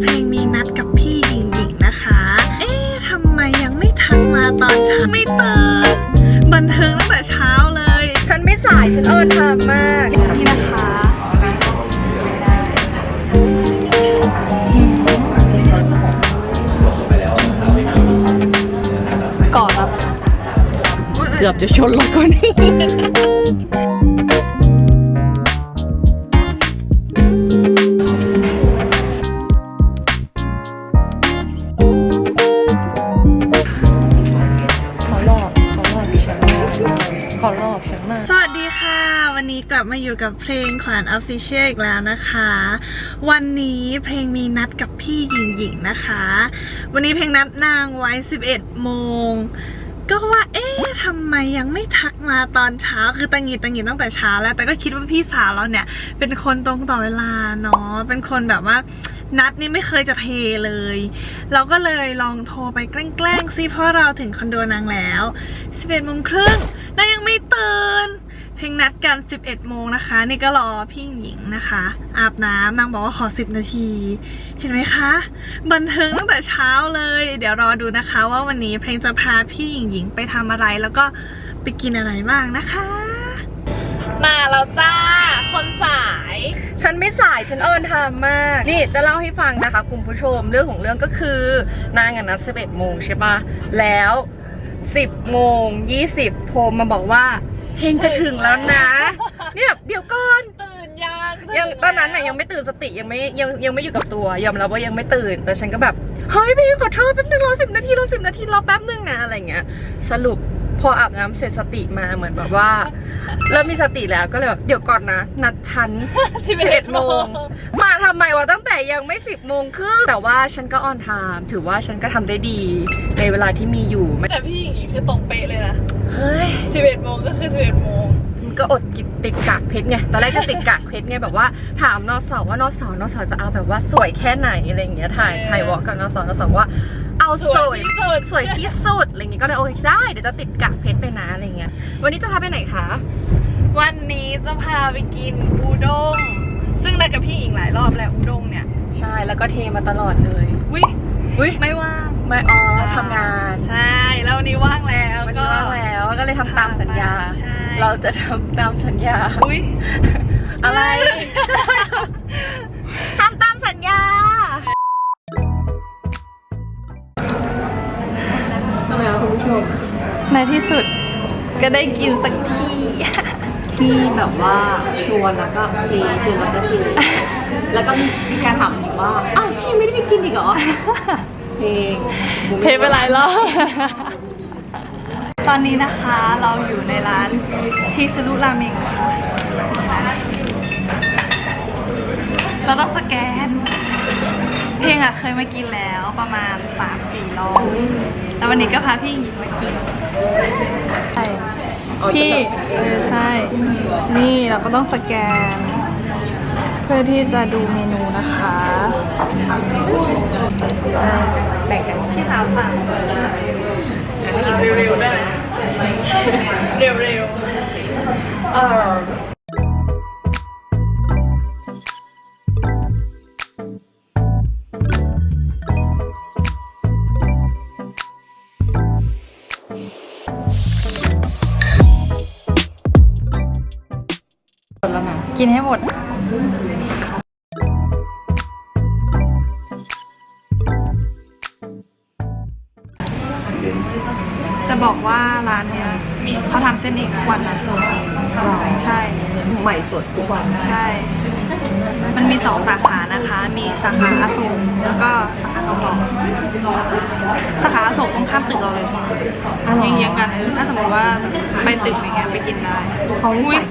เพลงมีนัดกับพี่หญิงหญิงนะคะ เอ๊ะทำไมยังไม่ทักมาตอนเช้าไม่ตื่นบันเทิงตั้งแต่เช้าเลย ฉันไม่สายฉันเอินทามมากนี่นะคะก่อนแบบเกือบจะชนรถคนนี้ เขาหลอกฉันมาก สวัสดีค่ะ วันนี้กลับมาอยู่กับเพลงขวัญ Official อีกแล้วนะคะ วันนี้เพลงมีนัดกับพี่หญิงหญิงนะคะ วันนี้เพลงนัดนางไว้ 11 โมงก็ว่าเอ๊ะทำไมยังไม่ทักมาตอนเช้าคือตังหงิดตังหงิดตั้งแต่เช้าแล้ว แต่ก็คิดว่าพี่สาวเราเนี่ย เป็นคนตรงต่อเวลาเนาะเป็นคนแบบว่านัดนี่ไม่เคยจะเทเลย เราก็เลยลองโทรไปแกล้งๆซิเพราะเราถึงคอนโดนางแล้ว 11โมงครึ่ง นางยังไม่ตื่นเพลงนัดกัน 11 โมงนะคะ นี่ก็รอพี่หญิงนะคะ อาบน้ำนางบอกว่าขอ 10 นาที เห็นไหมคะ บันเทิงตั้งแต่เช้าเลย เดี๋ยวรอดูนะคะว่าวันนี้เพลงจะพาพี่หญิงหญิงไปทำอะไรแล้วก็ไปกินอะไรบ้างนะคะ มาแล้วจ้า คนสาย ฉันไม่สายฉันเอินทามมาก นี่จะเล่าให้ฟังนะคะ คุณผู้ชมเรื่องของเรื่องก็คือนางอะนัด11โมงใช่ปะแล้ว 10โมง20 โทรมาบอกว่าเพลงจะถึงแล้วนะนี่แบบเดี๋ยวก่อนตื่นยังยังตอนนั้นน่ะยังไม่ตื่นสติยังไม่ยังยังไม่อยู่กับตัวยอมรับว่ายังไม่ตื่น แต่ฉันก็แบบเฮ้ยพี่ขอโทษแป๊บนึงรอสิบนาทีรอสิบนาทีรอแป๊บนึงนะอะไรเงี้ยสรุป พออาบน้ำเสร็จสติมาเหมือนแบบว่า เริ่มมีสติแล้วก็เลยแบบเดี๋ยวก่อนนะ นัดฉัน11โมงมาทำไมวะตั้งแต่ยังไม่ 10โมงครึ่งแต่ว่าฉันก็ออนไทม์ถือว่าฉันก็ทำได้ดี ในเวลาที่มีอยู่ไม่แต่พี่หญิงหญิงคือตรงเป๊ะเลยนะเฮ้ย11โมงก็คือ11โมงมันก็อดกินติดกากเพชรไง ตอนแรกจะติดกากเพชรไงแบบว่าถามนอสอว่านอสอนอสอจะเอาแบบว่าสวยแค่ไหนอะไรอย่างเงี้ยถ่ายเออถ่ายวอล์กกับนอสอนอสอว่า เอาสวยที่สุดสวยที่สุดอะไรเงี้ยก็เลยโอเคได้เดี๋ยวจะติดกากเพชรไปนะอะไรเงี้ย วันนี้จะพาไปไหนคะ วันนี้จะพาไปกินอูด้ง ซึ่งนัดกับพี่หญิงหลายรอบแล้วอูด้งเนี่ย ใช่แล้วก็เทมาตลอดเลยวิอุ้ยไม่ว่างไม่อ๋อทำงานใช่ แล้ววันนี้ว่างแล้ววันก็นี้ว่างแล้วก็เลยทำตามสัญญาใช่เราจะทำตามสัญญาอุ้ยอะไรทำตามสัญญา ไมคะคุณผู้ชมในที่สุดก็ได้กินสักที ที่แบบว่าชวนแล้วก็เทชวนแล้วก็เทแล้วก็มีการถามอีกว่าอ้าวพี่ไม่ได้ไปกินอีกเหรอเพลงเพไปหลายรอบตอนนี้นะคะเราอยู่ในร้านทีซูรุราเมงนะคะนี่นะเราต้องสแกน เพลงอะเคยมากินแล้วประมาณ 3-4รอบแล้ววันนี้ก็พาพี่หญิงมากินใช่พี่เออใช่ นี่เราก็ต้องสแกน เพื่อที่จะดูเมนูนะคะแบ่งกันพี่สาวสั่งเร็วๆได้ไหมเร็วเออ กินให้หมดจะบอกว่าร้านเนี้ยเขาทำเส้นเองทุกวันนะใช่ใหม่สดทุกวันใช่ มันมีสองสาขานะคะ มีสาขาอโศกแล้วก็สาขาทองหล่อสาขาอโศกตรงข้ามตึกเราเลยยิงเยียงๆกันถ้าสมมติว่าไปตึกอะไรเงี้ยไปกินได้เขาใส่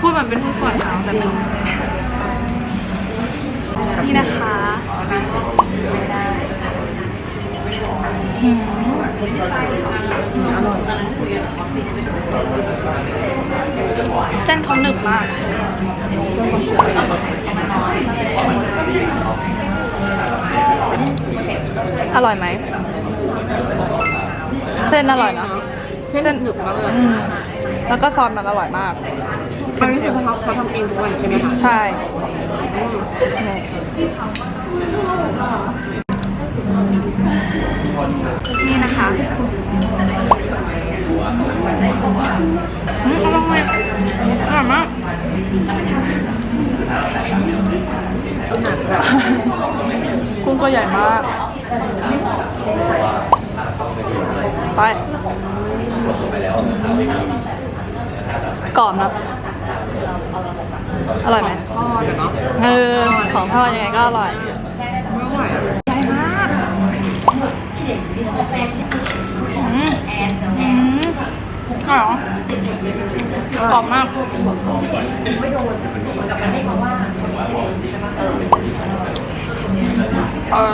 พูดมันเป็นผู้ส่วนเขาแต่ไม่ใช่นี่นะคะอืมเส้นเขาหนึบมากอร่อยไหมเส้นอร่อยนะเส้นหนึบมากเลยแล้วก็ซอสมันอร่อยมาก มันก็คือเขาทำเองทุกวันใช่ไหมคะใช่ นี่นะคะอืมอร่อยอร่อยมาก กุ้งก็ใหญ่มาก ไปกรอบนะ อร่อยไหมทอดเนาะเออของทอดยังไงก็อร่อยไม่ไหวอะใหญ่มากอืมอืมอร่อยกรอบมากเออ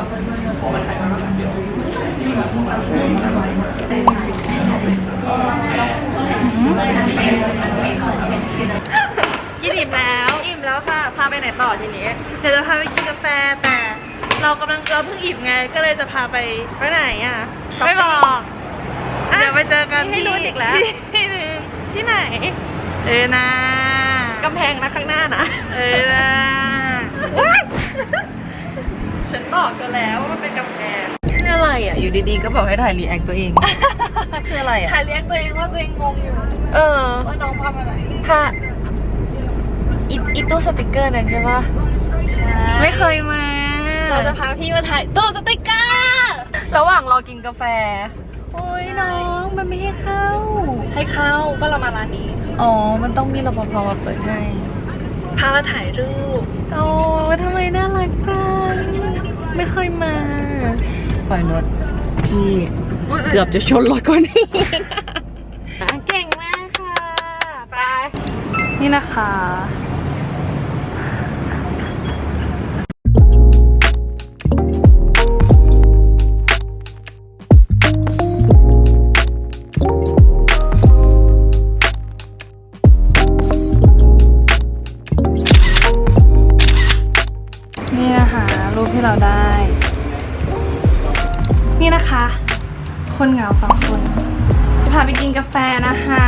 กินอิ่มแล้วอิ่มแล้วค่ะ พาไปไหนต่อทีนี้ เดี๋ยวจะพาไปกินกาแฟแต่เรากำลังเราเพิ่งอิ่มไง ก็เลยจะพาไปไปไหนอะไม่บอกอะเดี๋ยวไปเจอกันให้รู้อีกแล้วที่หนึ่งที่ไหน เออนะกำแพงนะข้างหน้านะ เออนะฉันบอกเธอแล้วว่ามันเป็นกำแพงคื ออะไรอะ อยู่ดีๆ ก็บอกให้ถ่ายรีแอคตัวเอง คืออะไรอะ ถ่ายเลี้ยงตัวเองว่าตัวเองงงอยู่เออ ว่าน้องทำอะไรถ้าอีอีตู้สติกเกอร์นั่นใช่ปะใช่ไม่เคยมา เราจะพาพี่มาถ่ายตู้สติกเกอร์ระหว่างรอกินกาแฟ โอ้ยน้องมันไม่ให้เข้า ให้เข้าก็เรามาร้านนี้ อ๋อ มันต้องมีรปภมาเปิดให้ พามาถ่ายรูป โอ้ยทำไมน่ารักจัง ไม่เคยมา ปล่อยรถพี่เกือบจะชนรถคนอื่นเก่งมากค่ะ ไป นี่นะคะนี่นะคะรูปที่เราได้ นี่นะคะ คนเหงาสองคนพาไปกินกาแฟนะคะ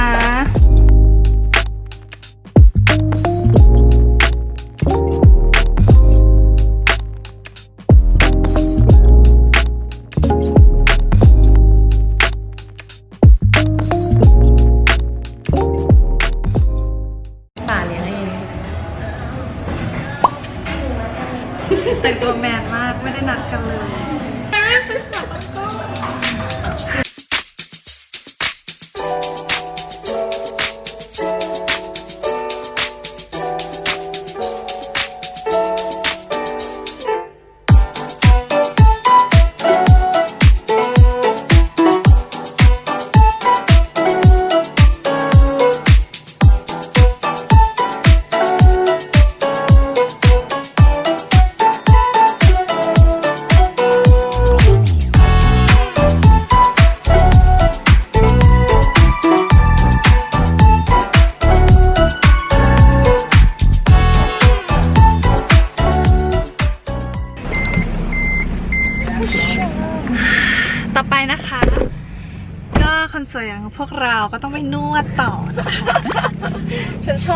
ป่าเลี้ยงเองแต่งตัวแมนมากไม่ได้นัดกันเลย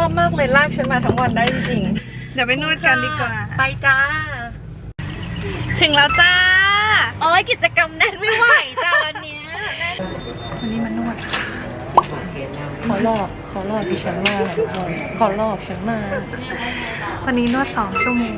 อบมากเลยลากฉันมาทั้งวันได้จริงเดี๋ยวไปนวดกันดีกว่า ไปจ้า ถึงแล้วจ้าโอ้ยกิจกรรมแน่นไม่ไหวจ้าวันเนี้ยวันนี้มานวดค่ะขอหลอกขอหลอกดิฉันมาขอหลอกฉันมาวันนี้นวดสองชั่วโมง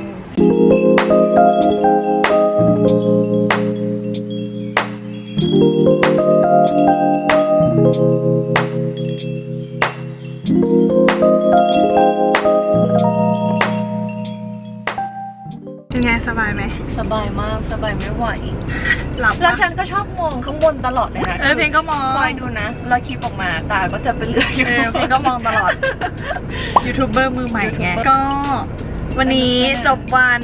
ตลอดเลยนะเออเพลงก็มองคอยดูนะแล้วคลิปออกมาตาก็จะเป็นเลือดอยู่เออเพลงก็มองตลอดยูทูบเบอร์มือใหม่ไงก็วันนี้จบวัน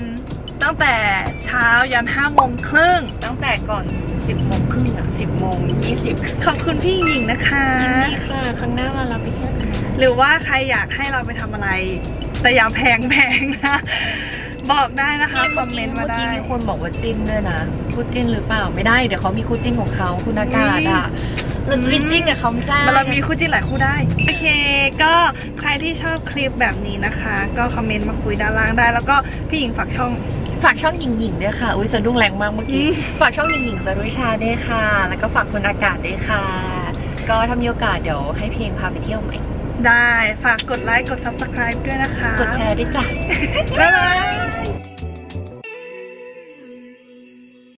ตั้งแต่เช้ายันห้าโมงครึ่งตั้งแต่ก่อน10โมงครึ่งอะ10โมง20ขอบคุณพี่หญิงนะคะนี่ค่ะข้างหน้ามาเราไปเที่ยวกันหรือว่าใครอยากให้เราไปทำอะไร แต่อย่าแพงแพงๆนะ บอกได้นะคะคอมเมนต์มาเมื่อได้กี้มีคนบอกว่าจิ้นด้วยนะคู่จิ้นหรือเปล่าไม่ได้เดี๋ยวเขามีคู่จิ้นของเขาคุณอากาศอะเราจะไปจิ้นกับเขาไม่ได้มันเรามีคู่จิ้นหลายคู่ได้ โอเค ก็ใครที่ชอบคลิปแบบนี้นะคะ ก็คอมเมนต์มาคุยด้านล่างได้ แล้วก็พี่หญิงฝากช่องฝากช่องหญิงหญิงๆด้วยค่ะอุ้ยสะดุ้งแรงมากเมื่อกี้อืมฝากช่องหญิงหญิงสรุชาด้วยค่ะ แล้วก็ฝากคุณอากาศด้วยค่ะ ก็ถ้ามีโอกาสเดี๋ยวให้เพลงพาไปเที่ยวใหม่ได้ฝากกดไลค์กด subscribe ด้วยนะคะ กดแชร์ด้วยจ้ะบ๊ายบาย